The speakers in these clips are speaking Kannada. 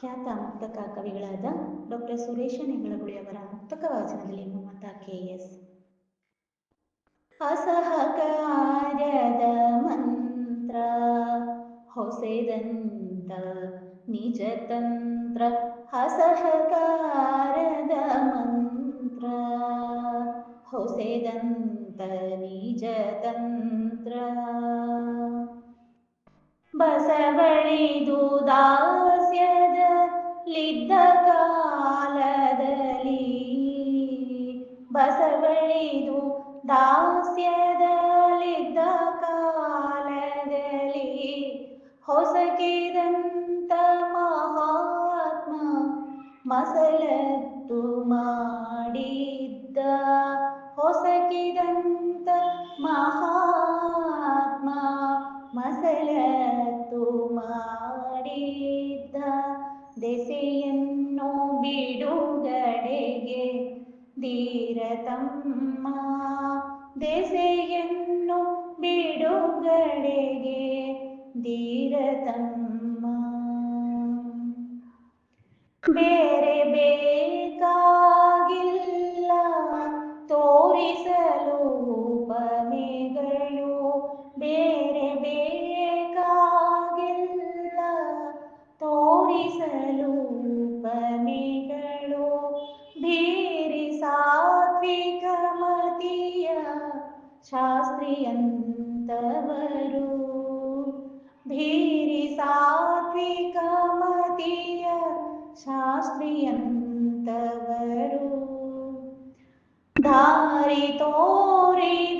ಖ್ಯಾತ ಮುಕ್ತಕ ಕವಿಗಳಾದ ಡಾಕ್ಟರ್ ಸುರೇಶ ನೆಗಳಗುಳಿಯವರ ಮುಕ್ತಕ ವಾಚನದಲ್ಲಿ ಮಮತಾ ಕೆ ಎಸ್ ಅಸಹಕಾರ್ಯದ ಮಂತ್ರ, ಹೊಸೆದಂತ ನಿಜ ತಂತ್ರ, ಅಸಹಕಾರದ ಮಂತ್ರ, ಹೊಸೆದಂತ ನಿಜ ತಂತ್ರ. ಬಸವಳಿದು ದಾಸ್ಯದಲ್ಲಿದ್ದ ಕಾಲದಲ್ಲಿ ಬಸವಳಿದು ದಾಸ್ಯದಲ್ಲಿದ್ದ ಕಾಲದಲ್ಲಿ ಹೊಸಕಿದಂತ ಮಹಾತ್ಮ ಮಸಲತ್ತು ಮಾಡಿದ್ದ ಹೊಸಕಿದಂತ ಮಹಾತ್ಮ ಮಸಲತ್ತು ಮಾಡಿದ್ದ ದೆಸೆಯನ್ನು ಬಿಡುಗಡೆಗೆ ಧೀರತಮ್ಮ ದೆಸೆಯನ್ನು ಬಿಡುಗಡೆಗೆ ಧೀರತಮ್ಮ. ಬೇರೆ ಬೇಕಾಗಿಲ್ಲ ತೋರಿಸಲು ತೋರಿಸಲು ಉಪಮೆಗಳು ಭೀರಿ ಸಾತ್ವಿಕ ಮತಿಯ ಶಾಸ್ತ್ರಿಯಂತವರು ಭೀರಿ ಸಾತ್ವಿಕ ಮತಿಯ ಶಾಸ್ತ್ರಿಯಂತವರು ದಾರಿ ತೋರಿದರವರು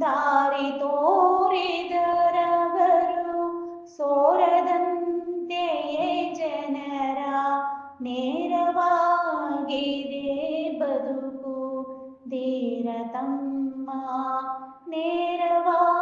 ದಾರಿ ತೋರಿದರವರು ಸೋರದಂತೆಯೇ ಜನರ ನೇರವಾಗಿದೆ ಬದುಕು ಧೀರತಮ್ಮ ನೇರವಾಗಿದೆ